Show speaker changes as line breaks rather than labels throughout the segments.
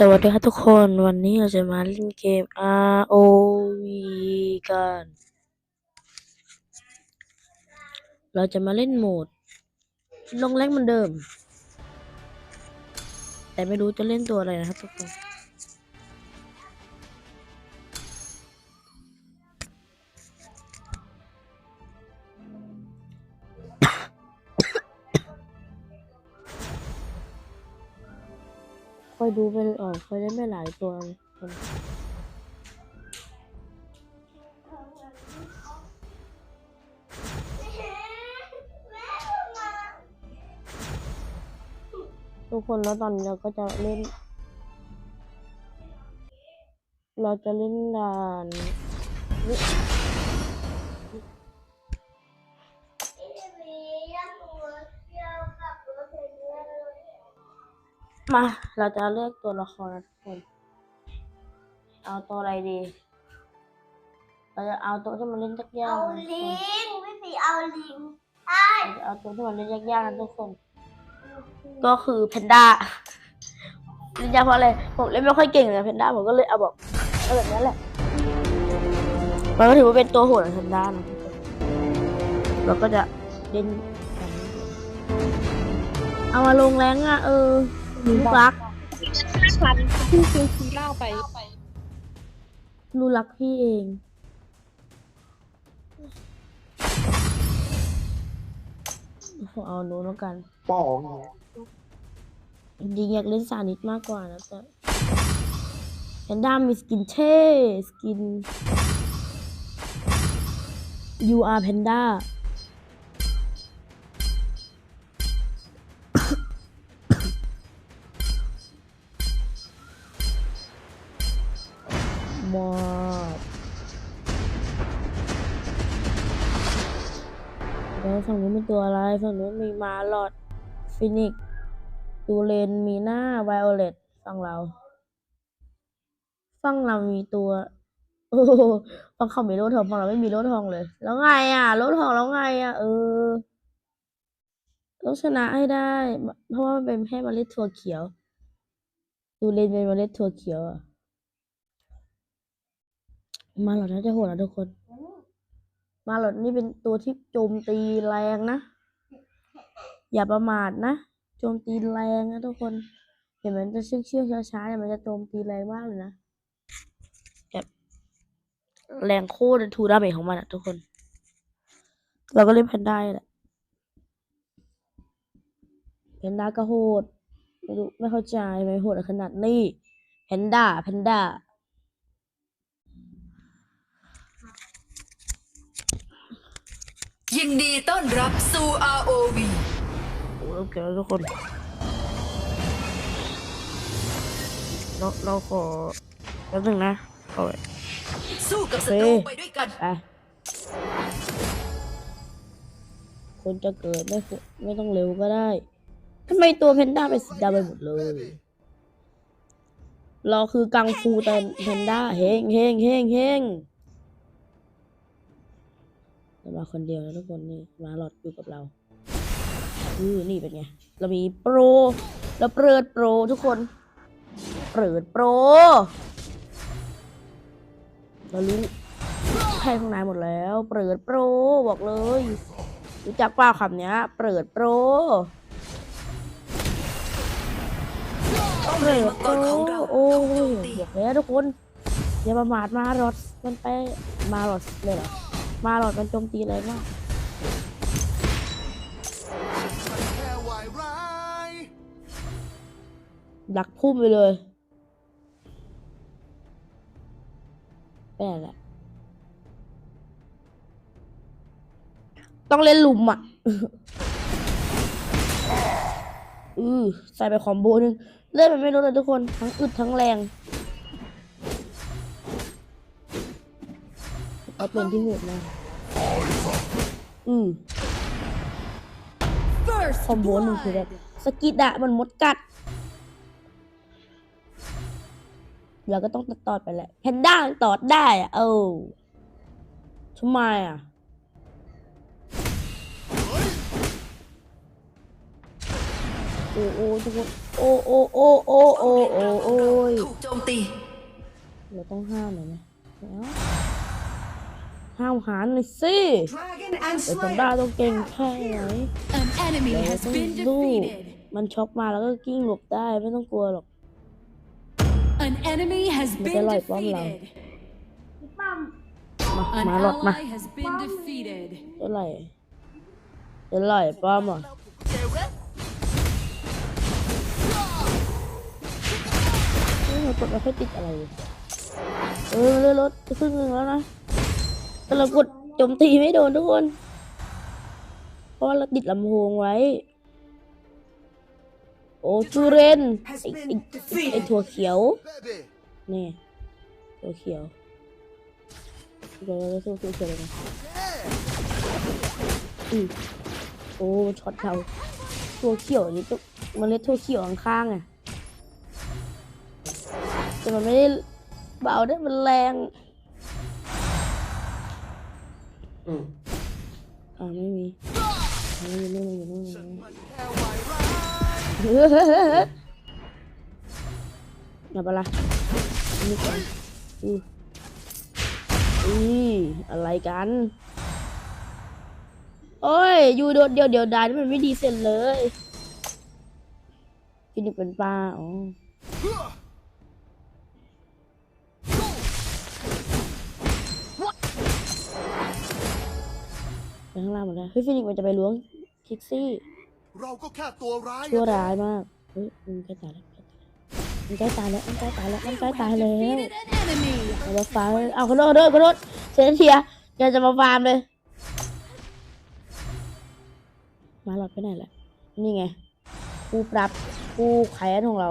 สวัสดีครับทุกคนวันนี้เราจะมาเล่นเกม ROV กัน เราจะมาเล่นโหมด ลงแรงเหมือนเดิม แต่ไม่รู้จะเล่นตัวอะไรนะครับทุกคน อยดูไปออกค่อยได้ไม่หลายตัวทุกคนแล้วตอนเราก็จะเล่น เราจะเล่นด่าน มา เราจะเลือกตัวละครนะทุกคน เอาตัวอะไรดี เราจะเอาตัวที่มันเล่นยาก
เอา
ๆนะทุก
ลิ
คน
งไม่สีเอาลิงใช่
เราจะเอาตัวที่มันเล่นยากๆนะทุกคน ก็คือเพนด้าเล่นยากเพราะอะไร ผมเล่นไม่ค่อยเก่งเลยเพนด้าผมก็เลยเอาแบบเอาแบบนั้นแหละ มันก็ถือว่าเป็นตัวโหดของเพนด้านะทุกคนเราก็จะเล่นแบบนี้เอามาลงแรงอะเออ ลูกรัก
พันที่ซื้อซีเหล้าไป
ลูกรักพี่เอง ผมเอาโน้นแล้วกัน
ป๋อง
จริงๆอยากเล่นซานิสมากกว่านะแต่แพนด้ามีสกินเท่ สกิน you are panda ฝั่งนู้นมีมาลอดฟินิกซ์ตูเลนมีหน้าไวโอเลตฝั่งเราฝั่งเรามีตัวโอ้ฝั่งเขามีโลทองฝั่งเราไม่มีโลทองเลย แล้วไงอะโลทองแล้วไงอะ เออต้องชนะให้ได้ เพราะว่ามันเป็นแค่เมล็ดถั่วเขียวตูเลนเป็นเมล็ดถั่วเขียวอะมาหลอดน่าจะโหดนะทุกคน มาหลอดนี่เป็นตัวที่โจมตีแรงนะ อย่าประมาทนะ โจมตีแรงนะทุกคน เห็นมันจะเชื่องเชื่องช้าช้าๆเนี่ยมันจะโจมตีแรงมากเลยนะแบบแรงโคตรทูดาเมจของมันอะทุกคน เราก็เล่นแพนด้าแหละแพนด้าก็โหดไม่รู้ไม่เข้าใจไม่โหดขนาดนี้แพนด้าแพนด้า
ยินดีต้อนรับสู่ ROV
โอ้โอเคแล้วทุกคนเราเราขอแป๊บนึงนะขอไว้
สู้กับศัตรู
โอเค
ไปด้วยกัน
ไปคนจะเกิดไม่ควรไม่ต้องเร็วก็ได้ทำไมตัวเพนด้าเป็นสีดำไปหมดเลย เราคือกังฟูแต่เพนด้าเฮงเฮงเฮงเฮงเรามาคนเดียวนะทุกคนนี่มาหลอดอยู่กับเรา อือนี่เป็นไง เรามีโปร เราเปิดโปรทุกคน เปิดโปร เรารู้ใครข้างในหมดแล้ว เปิดโปรบอกเลย รู้จักเปล่าคำเนี้ยเปิดโปรเปิดโปรโอ้
โจ
ยบอกแล้วทุกคนอย่าประมาทมารอดมันไปมารอดเลยเหรอมารอดมันโจมตีอะไรมาก
แค่วายร้าย
ดักพุ่มไปเลยแปลกแหละ ต้องเล่นหลุมอะ อือใส่ไปคอมโบนึง เล่นมันไม่ลดเลยทุกคน ทั้งอึดทั้งแรงเอาเป็นที่โหดนะอือ คอมโบหนึ่งคือแบบสกิดอะมันมดกัดเราก็ต้องตัดตอดไปแหละแพนด้าตอดได้อะเออทำไมอะโอ้โอ้ทุกคนโอ้โอ้โอ้โอ้โอ้โอ้โอ้ย
ถูกโจมตี
เราต้องห้ามหน่อยไหมไม่เอา ห้ามหารหน่อยสิ
Dragon and
แต่ผมได้ต้องเก่งแค่ไหน
An enemy
เรา
has
ต้อง
been
สู้
defeated.
มันช็อกมาแล้วก็กิ้งหลบได้ไม่ต้องกลัวหรอก
An enemy has
Một cái
been
loại bom lầm.
defeated.
มา
An
มาหลอดมา
ally has been defeated.
เท่าไหร่เท่าไหร่ป้อมอะเฮ้ยมันกดไม่ค่อยติดอะไรเลยเออเลื่อนรถจะครึ่งหนึงแล้วนะ แต่เรากดโจมตีไม่โดนทุกคน เพราะว่าเราติดลำโพงไว้ โอ้จูเรนไอไอ้ไอถั่วเขียว นี่ถั่วเขียวเดี๋ยวเราจะสู้ถั่วเขียวเลยนะอือโอ้ช็อตเราถั่วเขียวนี่ก็เมันเล็ดถั่วเขียวข้างๆอะแต่มันไม่ได้เบาได้มันแรง อ่าไม่มีไม่มีไม่มีไม่มีไม่มี
มันแค่วายร้าย
เฮ้ยเฮ้ยเฮ้ยเฮ้ยมาปะล่ะนี่กันอืออืออะไรกันโอ้ย อยู่โดดเดียวเดียวดายนี่มันไม่ดีเสร็จเลยฟินิกเป็นปลาอ๋อ ข้างล่างหมดแล้วเฮ้ยฟินิกมันจะไปล้วงคิกซี่
เราก็แค่ตัวร้าย
ชั่วร้ายมาก เฮ้ยมันใกล้ตายแล้วมันใกล้ตายแล้วมันใกล้ตายแล้วมันใกล้ตายแล้ว
Defeated an enemy.
เอามาฟาร์มเอาขอโทษขอโทษขอโทษเซนเทียแกจะมาฟาร์มเลย มาหลอดไปไหนแหละนี่ไงผู้ปรับผู้แค้นของเรา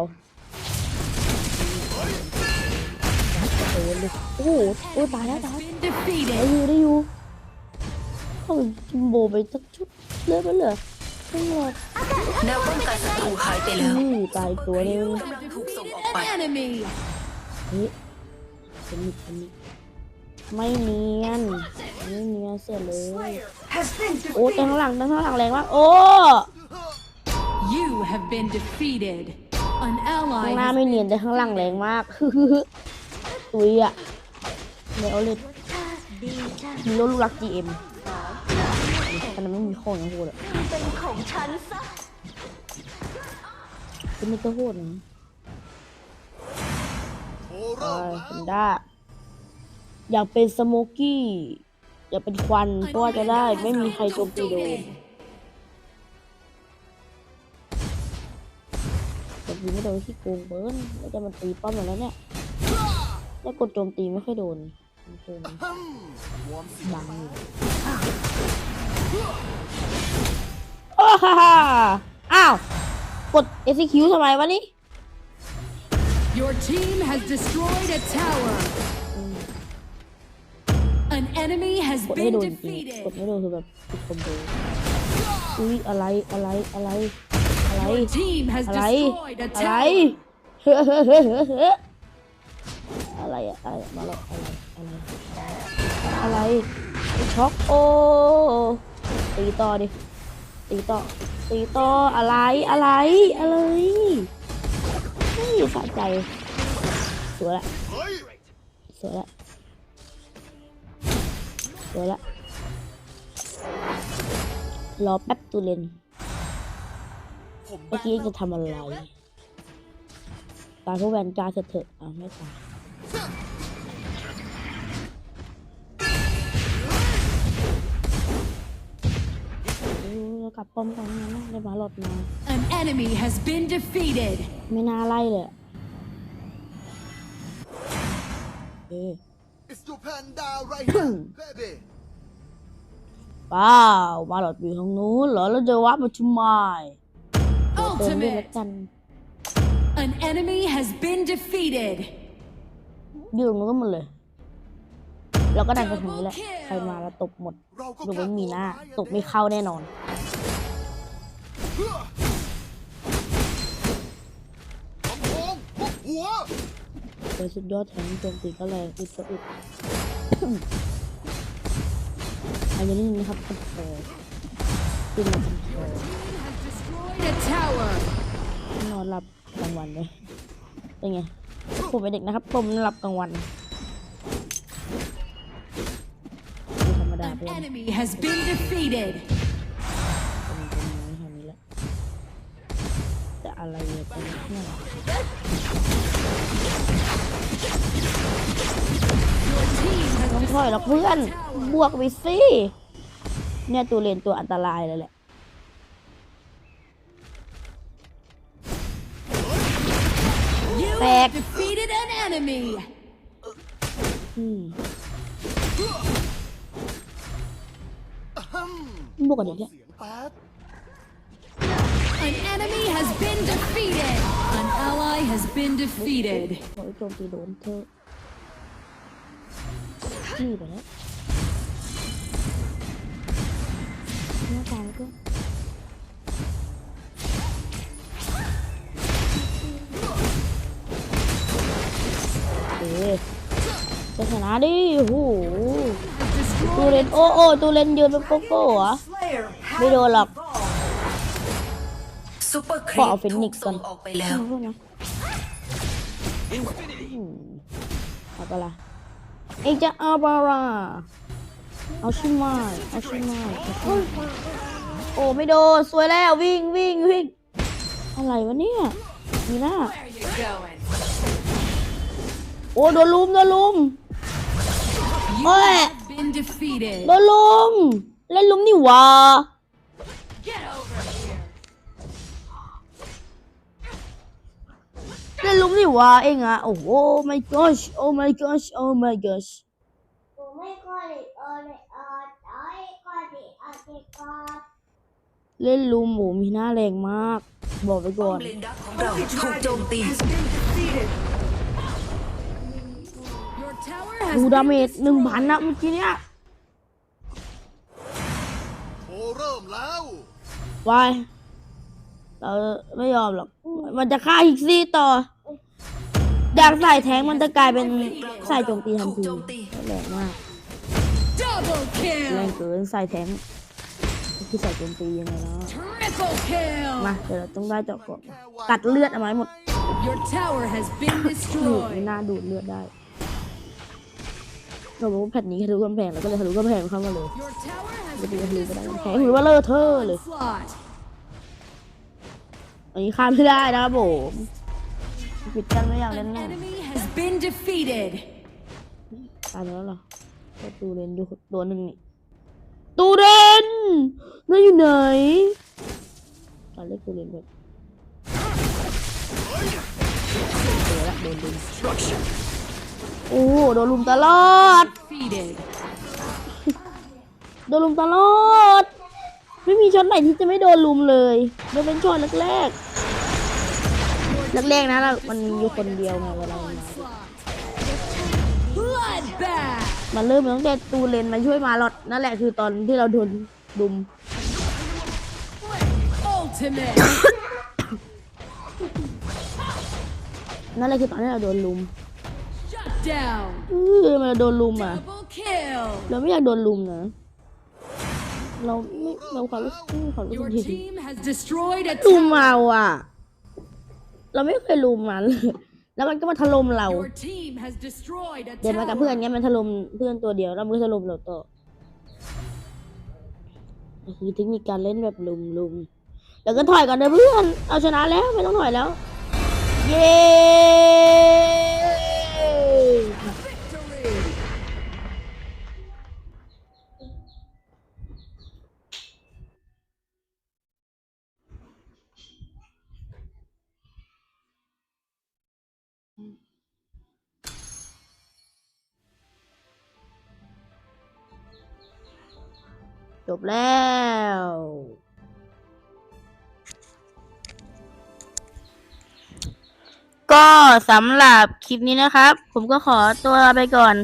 โอ้โหเลยโอ้โหโอ้ยตายแล้วตาย
Been
ได้
defeated.
อยู่ได้อยู่ เข้าไปจิมโบไปสักชุดเลือดมันเหลือไม่หมด
แนวป้องกันศัตรูหายไปแล้ว
นี่ตายอีกตัวหนึง
กำลังถูกส่งออก
An
ไป
enemy.
เฮ้ยเป็นนิดเป็นนิดไม่เนียนไม่เนียนเสียเลยโอ้แต่ข้างหลังแต่ข้างหลังแรงมากโอ้
You have been defeated. An
ข้าง
ally
หน้า
has
ไม่เนียนแต่ข้างหลังแรงมาก ตุยอะเดี๋ยวเอาเลยมีรถลูกรัก GM ขนาดไม่มีข้อนะโหดอะ
เป็นของฉันซะ
ก็ไม่ต้องโหดนะ
โช
ไป
ว์เริ่ม
คุ
แล้
ณ
ว
ด้าอยากเป็นสโมกี้อยากเป็นควันเพราะว่าจะได้ไม่มีใครโจมตีโดนโจมตีไม่โดนที่โกงเบิ้ลแล้วจะมาตีป้อมอย่างนั้นเนี่ยแล้วกดโจมตีไม่ค่อยโดนมันโดน
ฮึมวอร์มสิ
บังอยู่ โอ้ฮ่าฮ่าอ้าว กด execute ทำไมวะนี่
Your team has destroyed a tower. An enemy has
กดไม่
been
โดนจริงๆกด
defeated.
ไม่โดนคือแบบติดคอมโบอุ้ยอะไรอะไรอะไรอะไร
Your team has
อะไร
destroyed a
อะไร
tower.
เฮ้อเฮ้อเฮ้อเฮ้อเฮ้ออะไรอะอะไรอะมาแล้วอะไรอะไรอะไรช็อกโอ ตีต่อดิ ตีต่อ ตีต่ออะไรอะไรอะไรนี่สะใจ สวยละ สวยละ สวยละ รอแป๊บตูเลนเมื่อกี้จะทำอะไร ตายพวกแวนการเสร็จเถอะอะไม่ตาย โอ้ยเรากลับป้อมกันนะได้มาหลอดมา
An enemy has been defeated.
ไม่น่าไล่เลยอะเอ๊ะ
It's your panda right here baby
เปล่ามาหลอดอยู่ทางนู้นเหรอแล้วจะวับมาชุมายเดินด้วยแล้ว
Ultimate.
กัน
An enemy has been defeated.
ยืนมันก็หมดเลย แล้วก็ดันไปทางนี้แหละใครมาแล้วตบหมด
เราก็
ดูไม่มีหน้าตบไม่เข้าแน่นอน
ลำโพงหุบหัว
โดยสุดยอดแทงโจมตีก็แรงอึดก็อึดอันนี้นะครับคอนโทรลขึ้นมาคอนโทรล
Has destroyed a tower.
วันเลยเป็นไงผมเป็นเด็กนะครับผมหลับกลางวัน
enemy has been defeated.
ผมเป็นน้อยเท่านี้แหละแต่อะไรเนี่ยเป็นเนี่ย
Your team has
ต้องถอยหรอกเพื่อน บวกไปสิเนี่ยตัวเลนตัวอันตรายเลยแหละ
you
Back.
have defeated an enemy.
อืม
ฮึม
บวกกันเดี๋ยวเนี่ย
เสียงแป๊ด
An enemy has been defeated. An ally has been defeated.
ขอให้โจมตีโดนเธอะนี่ไปแล้วหน้าตาแล้วก็ เอ๊ะจะชนะดิโอ้โห ตูเลนโอ้โอ้ตูเลนยืนเป็นโกโก้เหรอ ไม่โดนหรอก
ซูเปอร์ค
ข
รี
อเอา
ป
เฟนิ
ถู
ก
ก
ซ์ก่อ
ส่
น
งออกไปแล้ว
เอานะอืมเอาไปะละเองจะเอาบาราเอาชิมายเอาชิมายเอาชิมายโอ้ไม่โดนสวยแล้ววิ่งวิ่งวิ่งอะไรวะเนี่ยมีหน้าโอ้โดนลุมโดนลุม
You
Oi.
have been defeated.
โดนลุมเล่นลุมนี่หวะเล่นลุมนี่หวะเองอะโอ้โห my gosh oh my gosh oh my gosh
ผมไม่ค่อยเออเลยเออไอ้ก็ดีอาจจะก็
เล่นลุมหมูมีหน้าแรงมาก บอกไปก่อน
เลนดักของเราถูกโจมตี
Your tower
ดู
has
ดา
been
เมจหนึ่งพันนะเมื่อกี้เนี้ย
โชว์เริ่มแล้ว
วายเราไม่ยอมหรอก มันจะฆ่าฮิกซี่ต่อ อยากใส่แทงค์มันจะกลายเป็นใส่โจมตีทัน
ถูก
ที
โจมตี
แรงมาก
double
แรง
kill.
เกินใส่แทงค์ที่ใส่โจมตียังไงเนาะ
Triple kill.
มาเดี๋ยวเราต้องได้เจาะก่อนกัดเลือดเอาไว้หมด
Your tower has been
ดูดไม่
destroyed.
น่าดูดเลือดได้ เราบอกว่าแผ่นนี้ทะลุกำแพงเราก็เลยทะลุกำแพงเข้ามาเลย
Your tower has
จะตี
been
ทะลุก็ได้กำแพง
destroyed.
ถือว่าเลอะเทอะเลย
Onslaught.
อันนี้ข้ามไม่ได้นะครับผมปิดกันไม่อยากเล่น
An
แน่
enemy has been defeated.
ตายไปแล้วเหรอก็ตูเรนดูตัวหนึ่งนี่ตูเรนนั่นอยู่ไหนตอนเล็กตูเรนแบบเจอละโดนลุม โอ้โดนลุมตลอด โดนลุมตลอด ไม่มีช็อตไหนที่จะไม่โดนลุมเลยโดนเป็นช็อตแรกๆแรกๆนะเรามันมีอยู่คนเดียวไงเวลามันมา
Bloodbath.
มันเริ่มตั้งแต่ตูเลนมาช่วยมาหลอดนั่นแหละคือตอนที่เราโดนดุมนั่นแหละคือตอนที่เราโดนลุม เออมันโดนลุมอะ
Double kill.
เราไม่อยากโดนลุมนะ เราไม่เราความรู้สึกไม่มีความรู้สึ
Your
กผิด
team has destroyed a
ลุม
tower.
เราอะ เราไม่เคยลุมมันเลยแล้วมันก็มาถล่มเรา
Your team has destroyed a
เดินมากับเพื่อน
tower.
เงี้ยมันถล่มเพื่อนตัวเดียวแล้วมันก็ถล่มเราต่อนี่คือเทคนิคการเล่นแบบลุมลุมแล้วก็ถอยก่อนเด้อเพื่อน เอาชนะแล้วไม่ต้องถอยแล้ว เย้ แล้ว ก็สำหรับคลิปนี้นะครับ ผมก็ขอตัวไปก่อน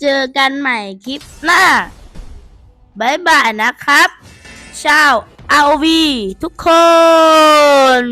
เจอกันใหม่คลิปหน้าบายบายนะครับ ชาวอาวีทุกคน